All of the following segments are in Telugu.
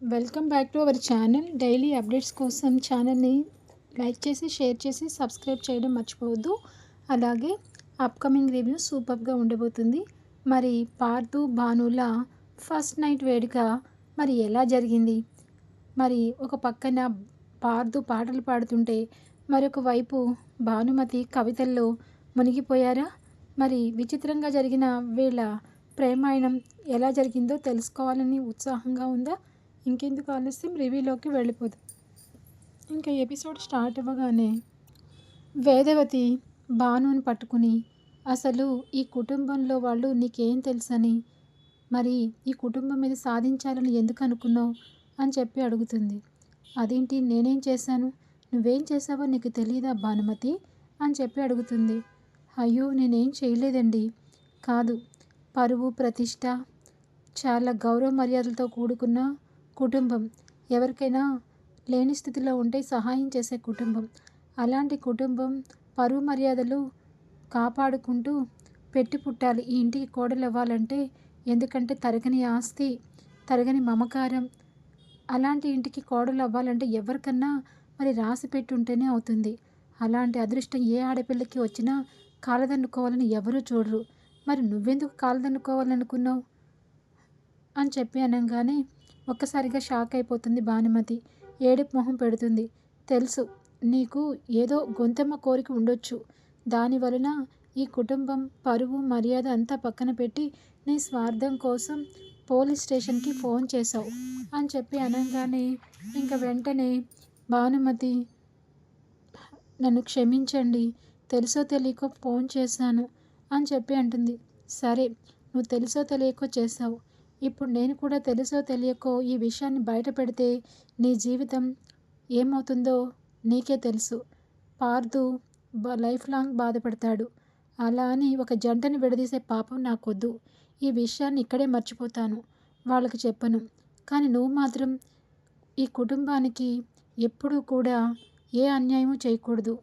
Welcome back to our channel daily updates కోసం ఛానల్ని లైక్ చేసి షేర్ చేసి సబ్స్క్రైబ్ చేయడం మర్చిపోవద్దు. అలాగే అప్కమింగ్ రివ్యూ సూపర్గా ఉండబోతుంది. మరి పార్థు భానుల ఫస్ట్ నైట్ వేడుక మరి ఎలా జరిగింది? మరి ఒక పక్కన పార్థు పాటలు పాడుతుంటే మరొక వైపు భానుమతి కవితల్లో మునిగిపోయారా? మరి విచిత్రంగా జరిగిన వీళ్ళ ప్రేమాయణం ఎలా జరిగిందో తెలుసుకోవాలని ఉత్సాహంగా ఉందా? ఇంకెందుకు ఆలస్యం? రివ్యూలోకి వెళ్ళిపోదు. ఇంకా ఎపిసోడ్ స్టార్ట్ అవ్వగానే వేదవతి భానుని పట్టుకుని అసలు ఈ కుటుంబంలో వాళ్ళు నీకేం తెలుసని? మరి ఈ కుటుంబం మీద సాధించాలని ఎందుకు అనుకున్నావు? అని చెప్పి అడుగుతుంది. అదేంటి? నేనేం చేశాను? నువ్వేం చేసావో నీకు తెలియదా భానుమతి? అని చెప్పి అడుగుతుంది. అయ్యో నేనేం చేయలేదండి. కాదు పరువు ప్రతిష్ట చాలా గౌరవ మర్యాదలతో కూడుకున్న కుటుంబం. ఎవరికైనా లేని స్థితిలో ఉంటే సహాయం చేసే కుటుంబం. అలాంటి కుటుంబం పరువు మర్యాదలు కాపాడుకుంటూ పెట్టి పుట్టాలి. ఈ ఇంటికి కోడలు అవ్వాలంటే ఎందుకంటే తరగని ఆస్తి తరగని మమకారం. అలాంటి ఇంటికి కోడలు అవ్వాలంటే ఎవరికన్నా మరి రాసి పెట్టి ఉంటేనే అవుతుంది. అలాంటి అదృష్టం ఏ ఆడపిల్లకి వచ్చినా కాలదన్నుకోవాలని ఎవరూ చూడరు. మరి నువ్వెందుకు కాలదన్నుకోవాలనుకున్నావు? అని చెప్పి అనగానే ఒక్కసారిగా షాక్ అయిపోతుంది భానుమతి. ఏడుపు మొహం పెడుతుంది. తెలుసు నీకు ఏదో గొంతెమ్మ కోరిక ఉండొచ్చు. దాని వలన ఈ కుటుంబం పరువు మర్యాద అంతా పక్కన పెట్టి నీ స్వార్థం కోసం పోలీస్ స్టేషన్కి ఫోన్ చేశావు అని చెప్పి అనగానే ఇంకా వెంటనే భానుమతి నన్ను క్షమించండి తెలుసో తెలియకో ఫోన్ చేశాను అని చెప్పి అంటుంది. సరే నువ్వు తెలుసో తెలియకో చేసావు ఇప్పుడు నేను కూడా తెలుసో తెలియకో ఈ విషయాన్ని బయట పెడితే నీ జీవితం ఏమవుతుందో నీకే తెలుసు. పార్దు లైఫ్ లాంగ్ బాధపడతాడు. అలా అని ఒక జంటని విడదీసే పాపం నాకొద్దు. ఈ విషయాన్ని ఇక్కడే మర్చిపోతాను. వాళ్ళకి చెప్పను. కానీ నువ్వు మాత్రం ఈ కుటుంబానికి ఎప్పుడూ కూడా ఏ అన్యాయము చేయకూడదు.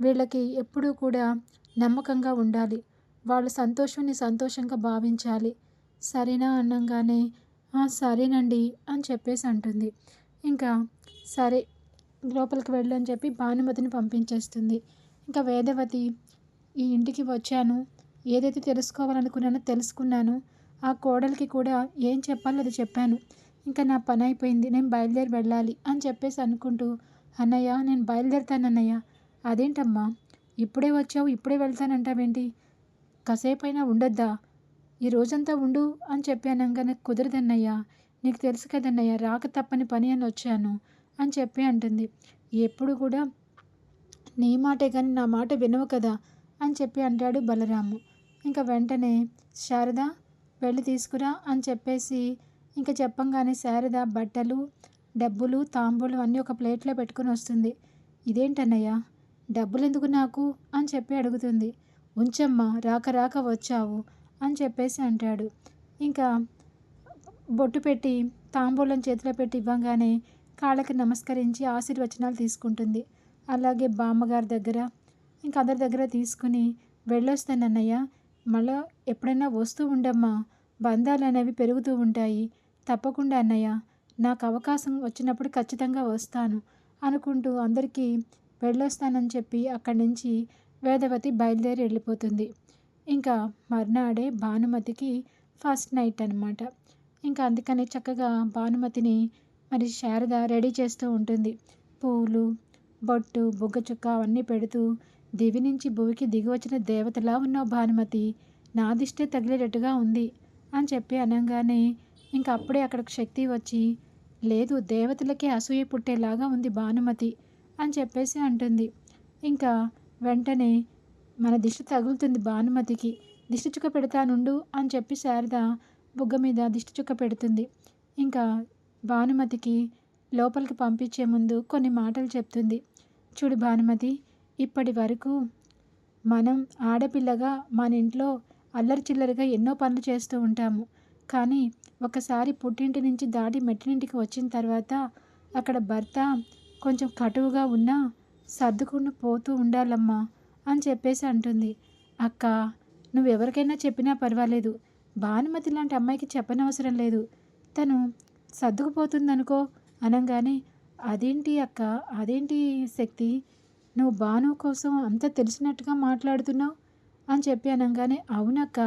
వీళ్ళకి ఎప్పుడూ కూడా నమ్మకంగా ఉండాలి. వాళ్ళ సంతోషాన్ని సంతోషంగా భావించాలి. సరేనా అనగానే సరేనండి అని చెప్పేసి అంటుంది. ఇంకా సరే లోపలికి వెళ్ళు అని చెప్పి భానుమతిని పంపించేస్తుంది. ఇంకా వేదవతి ఈ ఇంటికి వచ్చాను. ఏదైతే తెలుసుకోవాలనుకున్నానో తెలుసుకున్నాను. ఆ కోడలికి కూడా ఏం చెప్పాలో అది చెప్పాను. ఇంకా నా పని అయిపోయింది నేను బయలుదేరి వెళ్ళాలి అని చెప్పేసి అనుకుంటూ అన్నయ్య నేను బయలుదేరుతాను అన్నయ్య. అదేంటమ్మా? ఇప్పుడే వచ్చావు ఇప్పుడే వెళ్తానంటావేంటి? కాసేపైనా ఉండొద్దా? ఈ రోజంతా ఉండు అని చెప్పి అనగానే కుదరదన్నయ్యా నీకు తెలుసు కదన్నయ్యా రాక తప్పని పని అని వచ్చాను అని చెప్పి అంటుంది. ఎప్పుడు కూడా నీ మాటే కానీ నా మాట వినవు కదా అని చెప్పి అంటాడు బలరాము. ఇంకా వెంటనే శారద వెళ్ళి తీసుకురా అని చెప్పేసి ఇంకా చెప్పంగానే శారద బట్టలు డబ్బులు తాంబూలు అన్నీ ఒక ప్లేట్లో పెట్టుకుని వస్తుంది. ఇదేంటన్నయ్య డబ్బులు ఎందుకు నాకు అని చెప్పి అడుగుతుంది. ఉంచమ్మా రాక రాక వచ్చావు. అని చెప్పేసి అంటాడు. ఇంకా బొట్టు పెట్టి తాంబూలం చేతిలో పెట్టి ఇవ్వగానే కాళ్ళకి నమస్కరించి ఆశీర్వచనాలు తీసుకుంటుంది. అలాగే బామ్మగారి దగ్గర ఇంకా అందరి దగ్గర తీసుకుని వెళ్ళొస్తాను అన్నయ్య మళ్ళీ ఎప్పుడైనా వస్తూ ఉండమ్మా బంధాలు అనేవి పెరుగుతూ ఉంటాయి. తప్పకుండా అన్నయ్య నాకు అవకాశం వచ్చినప్పుడు ఖచ్చితంగా వస్తాను అనుకుంటూ అందరికీ వెళ్ళొస్తానని చెప్పి అక్కడి నుంచి వేదవతి బయలుదేరి వెళ్ళిపోతుంది. ఇంకా మర్నాడే భానుమతికి ఫస్ట్ నైట్ అనమాట ఇంకా అందుకని చక్కగా భానుమతిని మరి శారద రెడీ చేస్తూ ఉంటుంది. పూలు బొట్టు బుగ్గచుక్క అవన్నీ పెడుతూ దివి నుంచి భూమికి దిగి వచ్చిన దేవతలా ఉన్నావు భానుమతి. నా దిష్టే తగిలేటట్టుగా ఉంది అని చెప్పి అనగానే ఇంకా అప్పుడే అక్కడికి శక్తి వచ్చి లేదు దేవతలకే అసూయ పుట్టేలాగా ఉంది భానుమతి అని చెప్పేసి అంటుంది. ఇంకా వెంటనే మన దిష్టి తగులుతుంది భానుమతికి. దిష్టి చుక్క పెడతానుండు అని చెప్పి శారద బుగ్గ మీద దిష్టి చుక్క పెడుతుంది. ఇంకా భానుమతికి లోపలికి పంపించే ముందు కొన్ని మాటలు చెప్తుంది. చూడు భానుమతి ఇప్పటి వరకు మనం ఆడపిల్లగా మన ఇంట్లో అల్లరి చిల్లరిగా ఎన్నో పనులు చేస్తూ ఉంటాము. కానీ ఒకసారి పుట్టింటి నుంచి దాటి మెట్టినింటికి వచ్చిన తర్వాత అక్కడ భర్త కొంచెం కటువుగా ఉన్నా సర్దుకుని పోతూ ఉండాలమ్మా. అని చెప్పేసి అంటుంది. అక్క నువ్వెవరికైనా చెప్పినా పర్వాలేదు. భానుమతి లాంటి అమ్మాయికి చెప్పనవసరం లేదు. తను సర్దుకుపోతుందనుకో అనగానే అదేంటి అక్క అదేంటి శక్తి? నువ్వు భాను కోసం అంత తెలిసినట్టుగా మాట్లాడుతున్నావు? అని చెప్పి అనగానే అవునక్క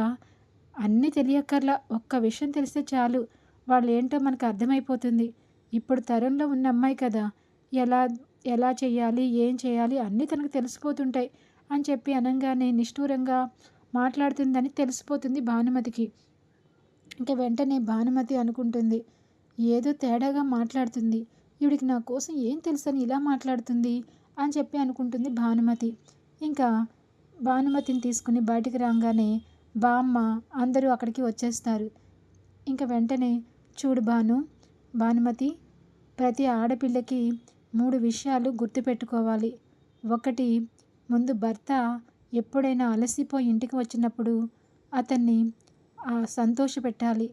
అన్నీ తెలియక్కర్లా. ఒక్క విషయం తెలిస్తే చాలు. వాళ్ళు ఏంటో మనకు అర్థమైపోతుంది. ఇప్పుడు తరంలో ఉన్న అమ్మాయి కదా. ఎలా ఎలా చేయాలి ఏం చేయాలి అన్నీ తనకు తెలిసిపోతుంటాయి. అని చెప్పి అనగానే నిష్ఠూరంగా మాట్లాడుతుందని తెలిసిపోతుంది భానుమతికి. ఇంకా వెంటనే భానుమతి అనుకుంటుంది ఏదో తేడాగా మాట్లాడుతుంది. ఈవిడికి నా కోసం ఏం తెలుసని ఇలా మాట్లాడుతుంది? అని చెప్పి అనుకుంటుంది భానుమతి. ఇంకా భానుమతిని తీసుకుని బయటికి రాగానే బామ్మ అందరూ అక్కడికి వచ్చేస్తారు. ఇంకా వెంటనే చూడు భాను భానుమతి ప్రతి ఆడపిల్లకి మూడు విషయాలు గుర్తుపెట్టుకోవాలి. ఒకటి ముందు భర్త ఎప్పుడైనా అలసిపోయి ఇంటికి వచ్చినప్పుడు అతన్ని సంతోషపెట్టాలి.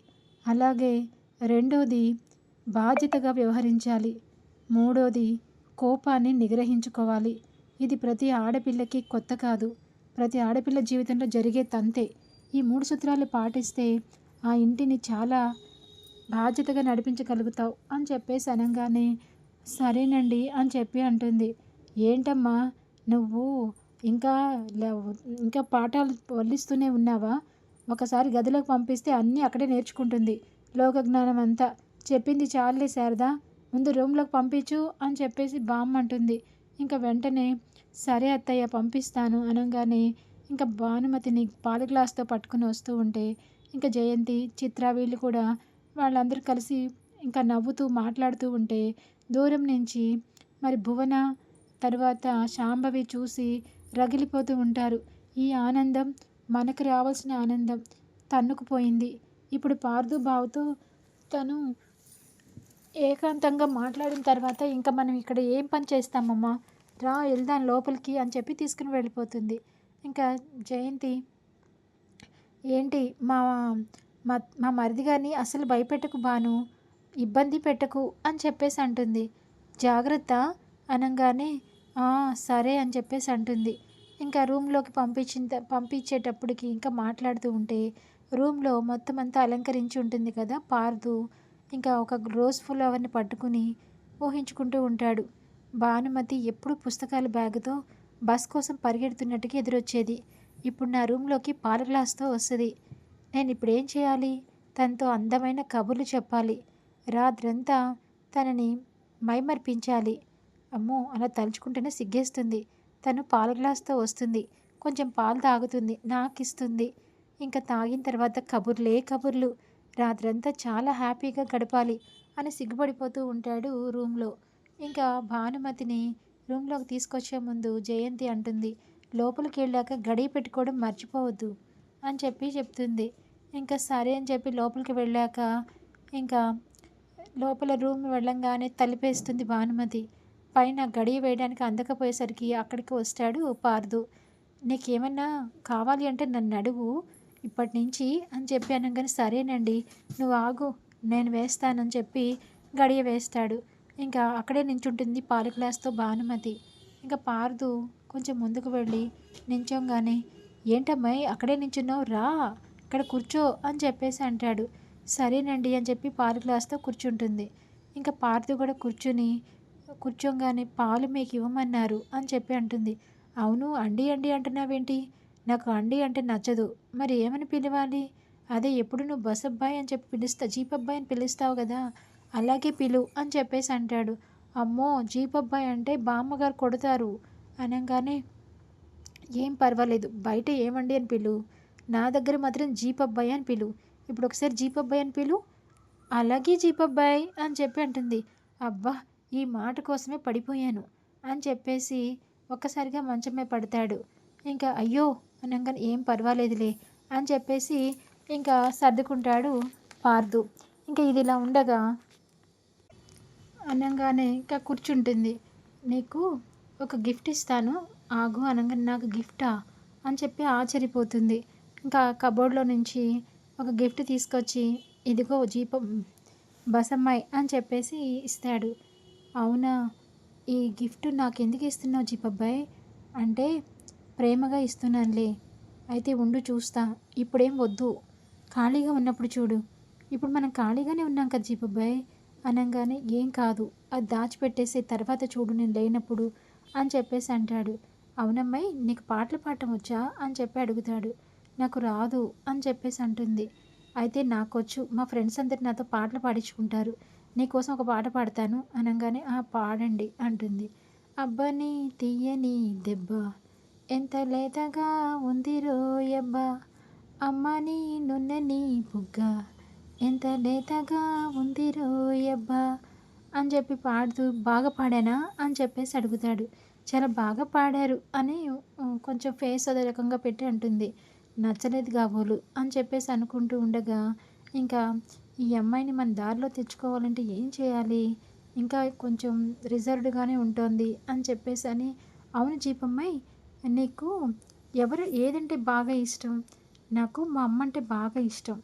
అలాగే రెండోది బాధ్యతగా వ్యవహరించాలి. మూడోది కోపాన్ని నిగ్రహించుకోవాలి. ఇది ప్రతి ఆడపిల్లకి కొత్త కాదు. ప్రతి ఆడపిల్ల జీవితంలో జరిగే తంతే. ఈ మూడు సూత్రాలు పాటిస్తే ఆ ఇంటిని చాలా బాధ్యతగా నడిపించగలుగుతావు అని చెప్పేసి అనగానే సరేనండి అని చెప్పి అంటుంది. ఏంటమ్మా నువ్వు ఇంకా ఇంకా పాఠాలు వల్లిస్తూనే ఉన్నావా? ఒకసారి గదిలోకి పంపిస్తే అన్నీ అక్కడే నేర్చుకుంటుంది. లోక జ్ఞానం అంతా చెప్పింది చాలే శారదా. ముందు రూమ్లోకి పంపించు అని చెప్పేసి బామ్మ అంటుంది. ఇంకా వెంటనే సరే అత్తయ్య పంపిస్తాను అనగానే ఇంకా భానుమతిని పాల గ్లాస్తో పట్టుకుని వస్తూ ఉంటే ఇంకా జయంతి చిత్ర వీళ్ళు కూడా వాళ్ళందరూ కలిసి ఇంకా నవ్వుతూ మాట్లాడుతూ ఉంటే దూరం నుంచి మరి భువన తర్వాత శాంభవి చూసి రగిలిపోతూ ఉంటారు. ఈ ఆనందం మనకు రావాల్సిన ఆనందం తన్నుకుపోయింది ఇప్పుడు పార్దు బావుతో తను ఏకాంతంగా మాట్లాడిన తర్వాత ఇంకా మనం ఇక్కడ ఏం పని చేస్తామమ్మా? రా వెళ్దాం లోపలికి అని చెప్పి తీసుకుని వెళ్ళిపోతుంది. ఇంకా జయంతి ఏంటి మా మా మా మరిది గారిని అసలు భయపెట్టకు బాను? ఇబ్బంది పెట్టకు అని చెప్పేసి అంటుంది. జాగ్రత్త అనగానే సరే అని చెప్పేసి అంటుంది. ఇంకా రూమ్లోకి పంపించిన పంపించేటప్పటికి ఇంకా మాట్లాడుతూ ఉంటే రూమ్లో మొత్తం అంతా అలంకరించి ఉంటుంది కదా పార్దు. ఇంకా ఒక రోజ్ ఫ్లవర్ని పట్టుకుని ఊహించుకుంటూ ఉంటాడు. భానుమతి ఎప్పుడు పుస్తకాల బ్యాగుతో బస్ కోసం పరిగెడుతున్నట్టుగా ఎదురొచ్చేది. ఇప్పుడు నా రూమ్లోకి పాల గ్లాస్తో వస్తుంది. నేను ఇప్పుడు ఏం చేయాలి? తనతో అందమైన కబుర్లు చెప్పాలి. రాత్రంతా తనని మైమర్పించాలి. అమ్మో అలా తలుచుకుంటేనే సిగ్గేస్తుంది. తను పాల గ్లాస్తో వస్తుంది. కొంచెం పాలు తాగుతుంది. నాకిస్తుంది. ఇంకా తాగిన తర్వాత కబుర్లే కబుర్లు. రాత్రంతా చాలా హ్యాపీగా గడపాలి అని సిగ్గుపడిపోతూ ఉంటాడు రూమ్లో. ఇంకా భానుమతిని రూమ్లోకి తీసుకొచ్చే ముందు జయంతి అంటుంది. లోపలికి వెళ్ళాక గడియ పెట్టుకోవడం మర్చిపోవద్దు అని చెప్పి చెప్తుంది. ఇంకా సరే అని చెప్పి లోపలికి వెళ్ళాక ఇంకా లోపల రూమ్ వెళ్ళంగానే తలిపేస్తుంది భానుమతి. పైన గడియ వేయడానికి అందకపోయేసరికి అక్కడికి వస్తాడు పార్దు. నీకేమన్నా కావాలి అంటే నన్ను అడుగు ఇప్పటి నుంచి అని చెప్పి అనగానే సరేనండి నువ్వు ఆగు నేను వేస్తానని చెప్పి గడియ వేస్తాడు. ఇంకా అక్కడే నించుంటుంది పాల గ్లాస్తో భానుమతి. ఇంకా పార్దు కొంచెం ముందుకు వెళ్ళి నించోగానే ఏంటమ్మాయి అక్కడే నించున్నావు రా ఇక్కడ కూర్చో అని చెప్పేసి అంటాడు. సరేనండి అని చెప్పి పాల గ్లాస్తో కూర్చుంటుంది. ఇంకా పార్దు కూడా కూర్చుని కూర్చోగానే పాలు మీకు ఇవ్వమన్నారు అని చెప్పి అంటుంది. అవును అండి అండి అంటున్నావేంటి? నాకు అండి అంటే నచ్చదు. మరి ఏమని పిలవాలి? అదే ఎప్పుడు నువ్వు బస్ అబ్బాయి అని చెప్పి పిలుస్తా జీప్ అబ్బాయి అని పిలుస్తావు కదా. అలాగే పిలు అని చెప్పేసి అంటాడు. అమ్మో జీప్ అబ్బాయి అంటే బామ్మగారు కొడతారు. అనగానే ఏం పర్వాలేదు బయట ఏమండి అని పిలు. నా దగ్గర మాత్రం జీప్ అబ్బాయి అని పిలు. ఇప్పుడు ఒకసారి జీప్ అబ్బాయి అని పిలు. అలాగే జీప్ అబ్బాయి అని చెప్పి అంటుంది. అబ్బా ఈ మాట కోసమే పడిపోయాను అని చెప్పేసి ఒక్కసారిగా మంచమే పడతాడు. ఇంకా అయ్యో అనగానే ఏం పర్వాలేదులే అని చెప్పేసి ఇంకా సర్దుకుంటాడు పార్దు. ఇంకా ఇది ఇలా ఉండగా అనగానే ఇంకా కూర్చుంటుంది. నీకు ఒక గిఫ్ట్ ఇస్తాను. ఆగు అనగానే నాకు గిఫ్టా అని చెప్పి ఆశ్చర్యపోతుంది. ఇంకా కబోర్డ్లో నుంచి ఒక గిఫ్ట్ తీసుకొచ్చి ఇదిగో జీపం బసమ్మాయి అని చెప్పేసి ఇస్తాడు. అవునా? ఈ గిఫ్ట్ నాకు ఎందుకు ఇస్తున్నావు జీపబ్బాయ్? అంటే ప్రేమగా ఇస్తున్నానులే. అయితే ఉండు చూస్తా. ఇప్పుడేం వద్దు. ఖాళీగా ఉన్నప్పుడు చూడు. ఇప్పుడు మనం ఖాళీగానే ఉన్నాం కదా జీపబ్బాయ్? అనగానే ఏం కాదు. అది దాచిపెట్టేసి తర్వాత చూడు నేను లేనప్పుడు అని చెప్పేసి అంటాడు. అవునమ్మాయి నీకు పాటలు పాడటం వచ్చా? అని చెప్పి అడుగుతాడు. నాకు రాదు అని చెప్పేసి అంటుంది. అయితే నాకొచ్చు. మా ఫ్రెండ్స్ అందరు నాతో పాటలు పాడించుకుంటారు. నీకోసం ఒక పాట పాడతాను అనగానే ఆ పాడండి అంటుంది. అబ్బని తీయని దెబ్బ ఎంత లేతగా ఉంది రోయబ్బా అమ్మని నున్నని బుగ్గ ఎంత లేతగా ఉంది రోయబ్బా అని చెప్పి పాడుతూ బాగా పాడానా? అని చెప్పేసి అడుగుతాడు. చాలా బాగా పాడారు అని కొంచెం ఫేస్ అదే రకంగా పెట్టి అంటుంది. నచ్చలేదు కాబోలు అని చెప్పేసి అనుకుంటూ ఉండగా ఇంకా ఈ అమ్మాయిని మన దారిలో తెచ్చుకోవాలంటే ఏం చేయాలి? ఇంకా కొంచెం రిజర్వ్డ్గానే ఉంటుంది అని చెప్పేసి అని అవును జీపమ్మాయి నీకు ఎవరు ఏదంటే బాగా ఇష్టం? నాకు మా అమ్మ అంటే బాగా ఇష్టం.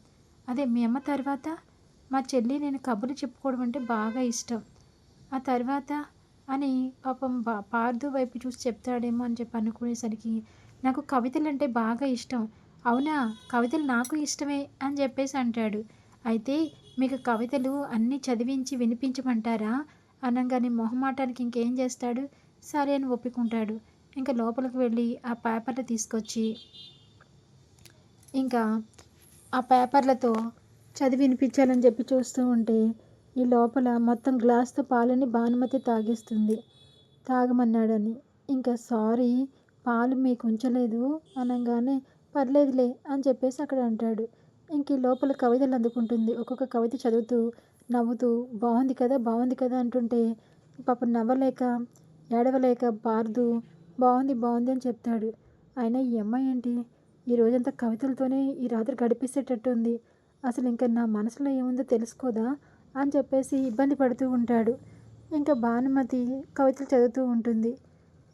అదే మీ అమ్మ తర్వాత మా చెల్లి నేను కబుర్లు చెప్పుకోవడం అంటే బాగా ఇష్టం. ఆ తర్వాత అని పాపం బా పార్దు వైపు చూసి చెప్తాడేమో అని చెప్పి అనుకునేసరికి నాకు కవితలు అంటే బాగా ఇష్టం. అవునా? కవితలు నాకు ఇష్టమే అని చెప్పేసి అంటాడు. అయితే మీకు కవితలు అన్నీ చదివించి వినిపించమంటారా? అనగానే మొహమాటానికి ఇంకేం చేస్తాడు? సరే అని ఒప్పుకుంటాడు. ఇంకా లోపలికి వెళ్ళి ఆ పేపర్లు తీసుకొచ్చి ఇంకా ఆ పేపర్లతో చదివి వినిపించాలని చెప్పి చూస్తూ ఉంటే ఈ లోపల మొత్తం గ్లాస్తో పాలని భానుమతి తాగేస్తుంది. తాగమన్నాడని. ఇంకా సారీ పాలు మీకు ఉంచలేదు. అనగానే పర్లేదులే అని చెప్పేసి అక్కడ అంటాడు. ఇంక లోపల కవితలు అందుకుంటుంది. ఒక్కొక్క కవిత చదువుతూ నవ్వుతూ బాగుంది కదా బాగుంది కదా అంటుంటే పాప నవ్వలేక ఏడవలేక పార్దు బాగుంది బాగుంది అని చెప్తాడు. అయినా ఈ అమ్మాయి ఏంటి? ఈ రోజంతా కవితలతోనే ఈ రాత్రి గడిపేసేటట్టుంది. అసలు ఇంకా నా మనసులో ఏముందో తెలుసుకోదా అని చెప్పేసి ఇబ్బంది పడుతూ ఉంటాడు. ఇంకా భానుమతి కవితలు చదువుతూ ఉంటుంది.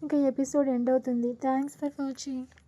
ఇంకా ఎపిసోడ్ ఎండ్ అవుతుంది. Thanks for watching.